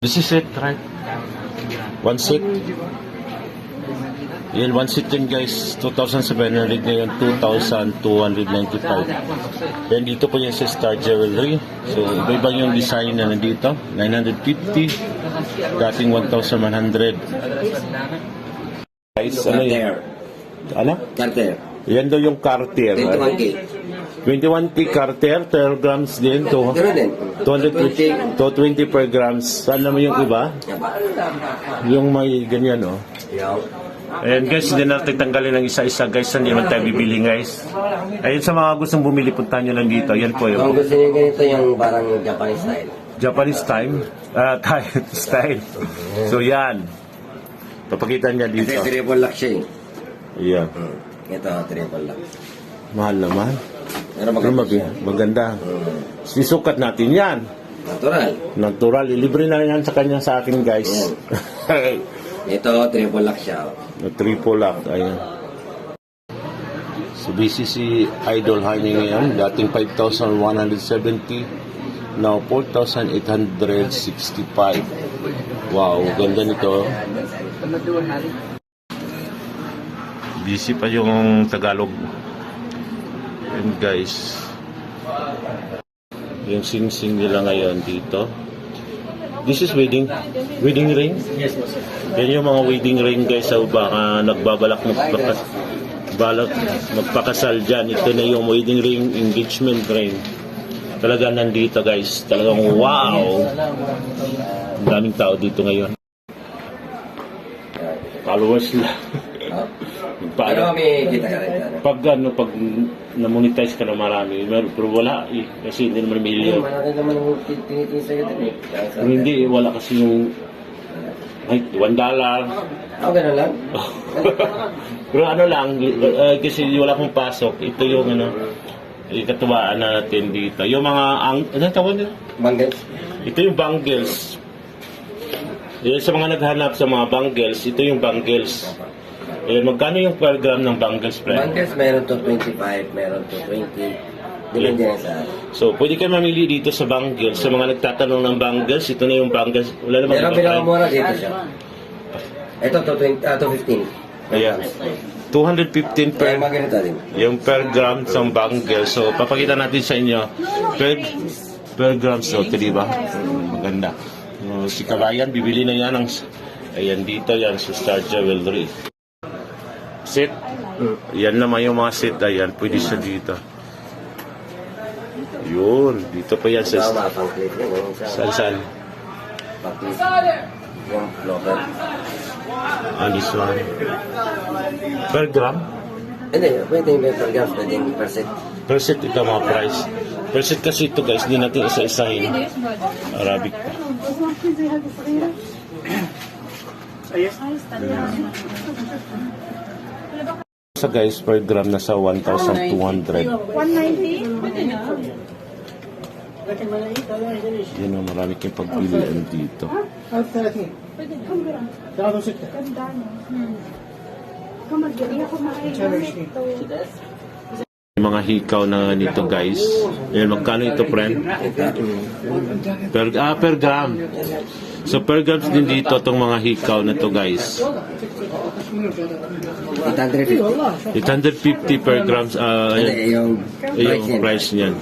This is it, right? One seat. Yun, one seat yun guys. 2,700 ngayon, 2,295. Then dito po yan sa Star Jewelry. So, iba-iba yung design na nandito. 950. Dating 1,100. Guys, ano yun? Ano? Cartier. Yan daw yung Cartier. 21K. 21 kay Carter, 12 grams din 220, 220 per grams. Saan naman yung iba? Yung may ganyan, oh. Ayan guys, hindi natin tanggalin ng isa-isa guys. Hindi naman tayo bibili guys. Ayun sa mga gustong bumili, punta nyo lang dito. Yan po Kung yung gusto niyo ganito yung parang Japanese style. Japanese time. Ah, Thai style. So yan. Papakita niya Ito dito. yung triple lock siya eh. Ayan. Hmm. Ito, triple lock. Mahal naman. Pero Pero maganda mag- siya. maganda. Sisukat natin yan. Natural. Natural. Ilibre na yan sa kanya sa akin guys. Ito, triple lock siya. Na triple lock. Ayan. So busy si Idol Honey ngayon. Dating 5,170. Now 4,865. Wow, ganda nito. Busy pa yung Tagalog. And guys, yung sing-sing nila ngayon dito. This is wedding wedding ring? Yes, po, sir. Yan yung mga wedding ring guys sa baka nagbabalak magpakas balak magpakasal dyan. Ito na yung wedding ring engagement ring. Talaga nandito guys. Talagang wow! Ang daming tao dito ngayon. Followers lang. Pero Paano? may kita ka rin. ano? Pag ano, pag na-monetize ka na marami, meron, pero wala eh. Kasi hindi naman Yung million. malaki naman ang tinitingin sa'yo din eh. Kaya sa- Kung hindi, wala kasi yung ay, one dollar. Ako ganun lang. Pero ano lang, uh, kasi wala akong pasok. Ito yung ano, ikatuwaan natin dito. Yung mga, ang, ano tawag nila? Bangles. Ito yung bangles. Yan sa mga naghanap sa mga bangles, ito yung bangles. Ayan, magkano yung per gram ng bangles, friend? Bangles meron to 25, meron to 20. Depende yan sa... So, pwede kayo mamili dito sa bangles. Sa mga nagtatanong ng bangles, ito na yung bangles. Wala naman Pero pinakamura dito siya. Ito to 20, ah, to 15. Ayan. 215 per mga ganito din. yung per gram sa bangle. So, papakita natin sa inyo. Per, per gram so, di ba? Maganda. Uh, si Kabayan, bibili na yan ng... Ayan, dito yan sa Star Jewelry. Set. Yan naman yung mga set. Ayan, pwede siya dito. Yun, dito pa yan sa... Saan, saan? Ah, this one. Per gram? Hindi, pwede yung per grams, pwede yung per set. Per set ito mga price. Per set kasi ito guys, hindi natin isa-isahin. Arabic pa. Sa guys, per gram na sa 1,200. 190? Pwede na. Yan ang marami kayong pagpilian dito. Pwede na. Ganda no. Hmm. Kamagyan ako makainit to. Yung mga hikaw na nito guys. Yan, magkano ito, friend? Per, ah, per gram. So, per grams din dito itong mga hikaw na to guys. 850. 850 per grams. ayan. yung price yung price niyan.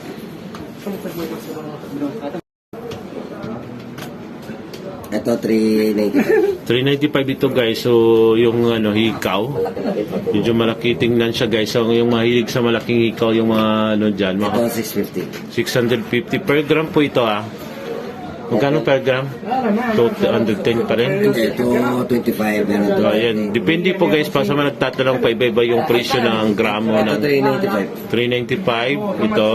Ito, 395. 395 ito guys. So, yung ano, hikaw. Medyo malaki tingnan siya guys. So, yung mahilig sa malaking hikaw, yung mga ano dyan, Ito, mga 650 650. per gram po ito ah. Magkano per gram? 210 pa rin. Hindi, ito, 25. Meron to. Ayan. Depende po guys, pa sa mga nagtatanong pa iba-iba yung presyo ng gramo Ito, ng 395. 395. Ito.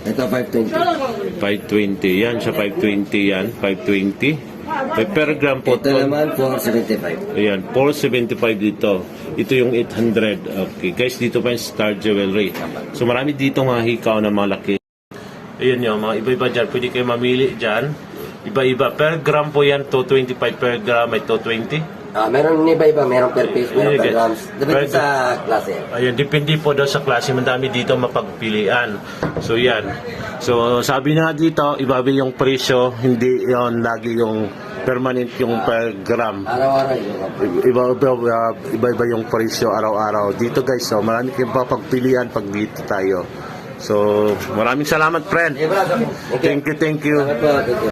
Ito, 520. 520. Yan, sa 520 yan. 520. May per gram po Ito to. naman, 475. Ayan, 475 dito. Ito yung 800. Okay, guys, dito pa yung Star Jewelry. So marami dito mga hikaw na malaki. Ayan yung mga iba-iba dyan. Pwede kayo mamili dyan. Iba-iba. Per gram po yan, 225 per gram ay 220. Ah, meron iba-iba, meron per piece, meron per Okay. grams. Depende Per- sa klase. Ayun, depende po daw sa klase. Madami dito mapagpilian. So, yan. So, sabi na dito, ibabi yung presyo. Hindi yon lagi yung permanent yung per gram. Araw-araw yun. Iba, iba, iba, iba yung presyo araw-araw. Dito guys, so, marami kayong papagpilian pag dito tayo. So, maraming salamat, friend. Thank you. Thank you.